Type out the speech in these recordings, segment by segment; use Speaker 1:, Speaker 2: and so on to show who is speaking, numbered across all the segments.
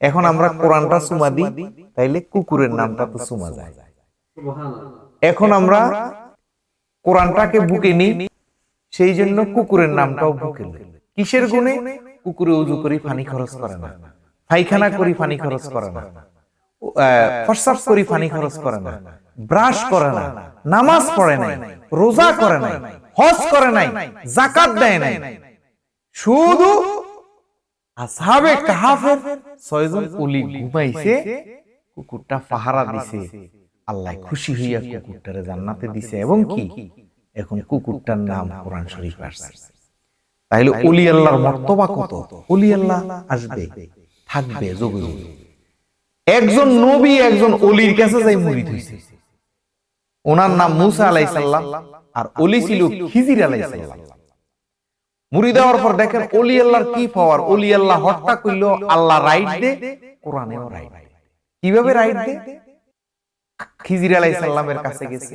Speaker 1: এখন আমরা কোরআনটা সুমা দিই তাইলে কুকুরের নামটা তো সুমা যায়। এখন আমরা কোরআনটাকে বুকে নিই সেই জন্য কুকুরের নামটাও বুকে নিই। কিসের গুণে? কুকুরে উজু করি পানি খরচ করে না। পায়খানা করি পানি খরচ করে না। ফরসাপ করি পানি খরচ করে না। ব্রাশ করে না। নামাজ পড়ে নাই রোজা করে নাই হজ করে নাই জাকাত দেয় নাই। শুধু আসহাবে কাহাফের ছয়জন ঘুমাইছে কুকুরটা পাহারা দিছে। আল্লাহ খুশি হইয়া কুকুরটারে জান্নাতে দিছে। এবং কি? এখন কুকুরটার নাম কোরআন শরীফ আসছে। তাইলে অলি আল্লাহর মর্তবা কত? অলি আল্লাহ আসবে। থাকবে যোগে যোগে একজন নবী একজন অলির কাছে যাই মুরিদ হইছে। ওনার নাম মুসা আলাইসাল্লাম আর অলি ছিল খিজির আলাইসাল্লাম মুড়ি দেওয়ার পর দেখেন অলি আল্লাহর কি পাওয়ার অলি আল্লাহ হত্যা করল আল্লাহ রাইট দে কোরআনেও রাইট কীভাবে রাইট দে? খিজির আলাইসাল্লামের কাছে গেছে।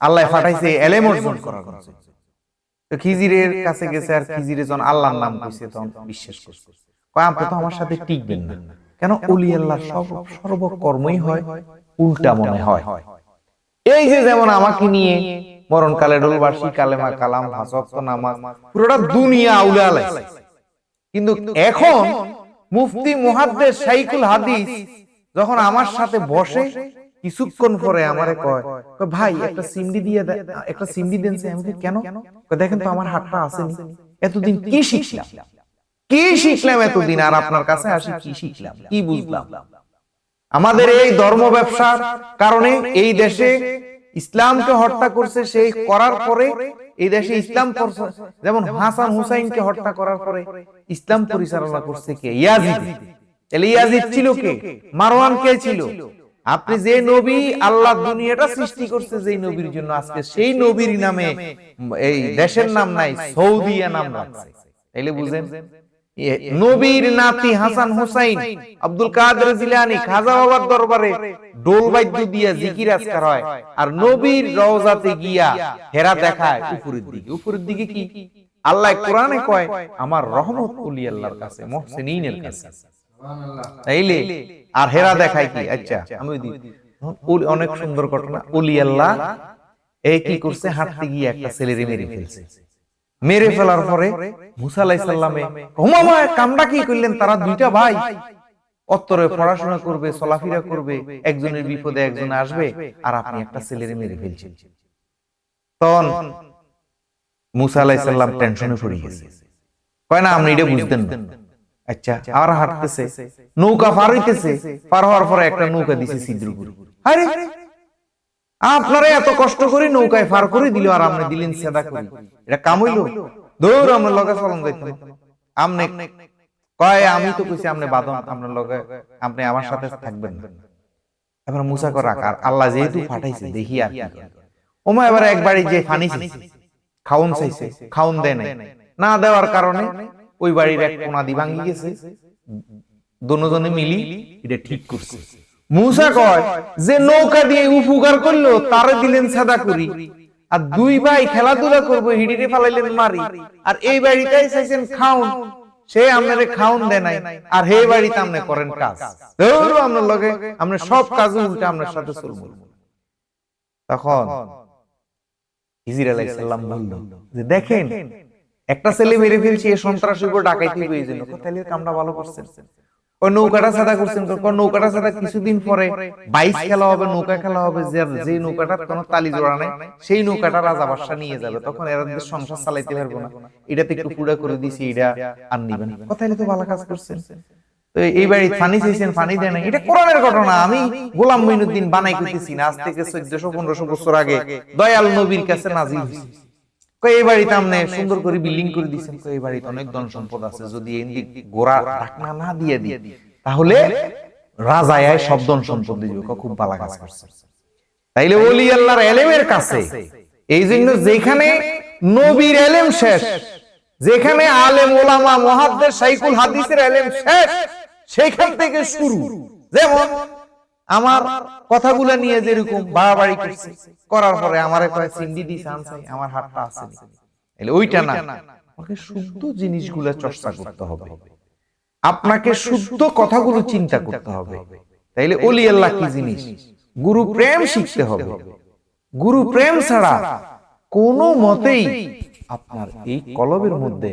Speaker 1: আল্লাহ ফাটাইছে এলেম অর্জন করার তো খিজিরের কাছে গেছে আর খিজিরে যখন আল্লাহর নাম কইছে তখন বিশ্বাস করছে। কয় আপনি তো আমার সাথে টিকবেন না। কেন অলি আল্লাহর সব সর্বকর্মই হয় উল্টা মনে হয়। এই যে যেমন আমাকে নিয়ে মরণকালে ডোলবাসী কালেমা কালাম হাসক্ত নামাজ, পুরোটা দুনিয়া আউলে আলাইছে কিন্তু এখন মুফতি মুহাদ্দেস শাইকুল হাদিস যখন আমার সাথে বসে, কিছুক্ষণ পরে আমারে কয় ভাই, একটা সিমডি দিয়ে একটা সিমডি দেন আমি কেন? দেখেন তো আমার হাতটা আসেনি। এতদিন কি শিখলাম? কি শিখলাম এতদিন? আর আপনার কাছে আসি কি শিখলাম? কি বুঝলাম? আমাদের এই ধর্ম ব্যবসার কারণে এই দেশে ইসলামকে হত্যা করছে সেই করার পরে এই দেশে ইসলাম যেমন হাসান হুসাইনকে হত্যা করার পরে ইসলাম পরিচালনা করছে কে? ইয়াজিদ। তাহলে ইয়াজিদ ছিল কে? মারওয়ান কে ছিল? আপনি যে নবী আল্লাহ দুনিয়াটা সৃষ্টি করছে যেই নবীর জন্য আজকে সেই নবীর নামে এই দেশের নাম নাই সৌদিয়া নাম রাখছে তাইলে বুঝেন। নবীর নাতি হাসান হুসাইন, আব্দুল কাদের জিলানি, খাজা বাবার দরবারে ডোল বাদ্য দিয়া জিকির আজকার হয়। আর নবীর রওজাতে গিয়া হেরা দেখায় উপরের দিকে। উপরের দিকে কি? আল্লাহ কোরআনে কয়, আমার রহমত উলি আল্লাহর কাছে, মুহসিনিনের কাছে। তাইলে, আর হেরা দেখায় কি? আচ্ছা আমি অনেক সুন্দর ঘটনা। উলি আল্লাহ এই কি করছে? হাঁটতে গিয়ে একটা ছেলেরে মেরে ফেলছে। মেরে ফেলার পরে মুসা আলাইসাল্লামে হুমামা কামটা কি করলেন? তারা দুইটা ভাই অত্তরে পড়াশোনা করবে, চলাফেরা করবে, একজনের বিপদে একজন আসবে, আর আপনি একটা ছেলেরে মেরে ফেলছেন। তখন মুসা টেনশনে পড়ে গেছে। কয়, না, আপনি এটা বুঝতেন আচ্ছা আর হাঁটতেছে। নৌকা পার হইতেছে। পার হওয়ার পরে একটা নৌকা দিছে ছিদ্রপুরি আরে আপনারা এত কষ্ট করে নৌকায় পার করে দিল আর আপনি দিলেন সেদা করে। এটা কাম হইল? দৌড় আমরা লগে চলন যাইতাম। আমনে কয়, আমি তো কইছি আপনি বাদন আপনার লগে আপনি আমার সাথে থাকবেন না। এবার মুসা কর আর আল্লাহ যেহেতু পাঠাইছে, দেখি আর। ওমা এবার একবারই যে ফানি খাউন চাইছে খাউন দেয় নাই। না দেওয়ার কারণে ওই বাড়ির এক কোনাদি ভাঙ্গি গেছে। দুজনে মিলি এটা ঠিক করছে। মুসা কয় যে নৌকা দিয়ে উপকার করল তারে দিলেন সাদা করি আর দুই ভাই খেলাধুলা করব হিডিরে ফালাইলেন মারি। আর এই বাড়িটাই চাইছেন খাউন। সে আপনারে খাউন দেয় নাই। আর হে বাড়িতে আপনি করেন কাজ। ধরো আপনার লগে আপনি সব কাজ উল্টে আপনার সাথে চলবো তখন হিজির আলাইসাল্লাম বলল যে দেখেন একটা ছেলে মেরে ফেলছি এ সন্ত্রাসী উপর ডাকাইতে হয়ে জন্য তাহলে কামটা ভালো করছেন। ওই নৌকাটা সাদা করছেন নৌকাটা সাদা কিছুদিন পরে বাইশ খেলা হবে নৌকা খেলা হবে যে যে কোনো তালি জোড়া নাই সেই নৌকাটা রাজা বাদশা নিয়ে যাবে। তখন এরা সংসার চালাইতে পারব না। এটাতে একটু পুরা করে দিছি এটা আর নিবেন কথা তো ভালো কাজ করছেন। তো এই বাড়ি ফানি চাইছেন ফানি দেয় না এটা কোরআনের ঘটনা। আমি গোলাম মঈনুদ্দিন বানাই করতেছি না আজ থেকে চোদ্দশো পনেরোশো বছর আগে। দয়াল নবীর কাছে নাজিল। হয়েছে এই বাড়িতে আপনি সুন্দর করে বিল্ডিং করে দিচ্ছেন এই বাড়িতে অনেক ধন সম্পদ আছে যদি এই দিক গোড়া ঢাকনা না দিয়ে দিই তাহলে রাজায় সব ধন সম্পদ দিবে খুব ভালো কাজ করছে। তাইলে ওলি আল্লাহর এলেমের কাছে এই জন্য যেখানে নবীর এলেম শেষ যেখানে আলেম ওলামা মহাদ্দের সাইকুল হাদিসের এলেম শেষ সেইখান থেকে শুরু। যেমন আমার কথাগুলো নিয়ে যেরকম বাড়াবাড়ি করছে, করার পরে আমার কয়, সিন্ডি দি চাই আমার হাতটা আছে এলে ওইটা না। আমাকে শুদ্ধ জিনিসগুলো চর্চা করতে হবে। আপনাকে শুদ্ধ কথাগুলো চিন্তা করতে হবে। তাইলে অলি আল্লাহ কি জিনিস? গুরু প্রেম শিখতে হবে। গুরু প্রেম ছাড়া কোনো মতেই আপনার এই কলবের মধ্যে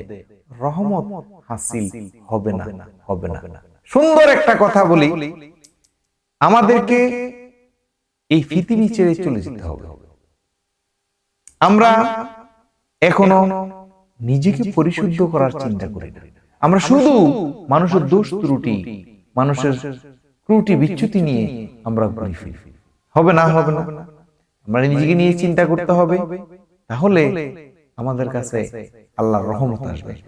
Speaker 1: রহমত হাসিল হবে না হবে না। সুন্দর একটা কথা বলি। আমাদেরকে এই পৃথিবী ছেড়ে চলে যেতে হবে। আমরা এখনও নিজেকে পরিশুদ্ধ করার চিন্তা করি না। আমরা শুধু মানুষের দোষ ত্রুটি মানুষের ত্রুটি বিচ্যুতি নিয়ে আমরা ঘুরে ফিরি। হবে না হবে না আমরা নিজেকে নিয়ে চিন্তা করতে হবে। তাহলে আমাদের কাছে আল্লাহর রহমত আসবে।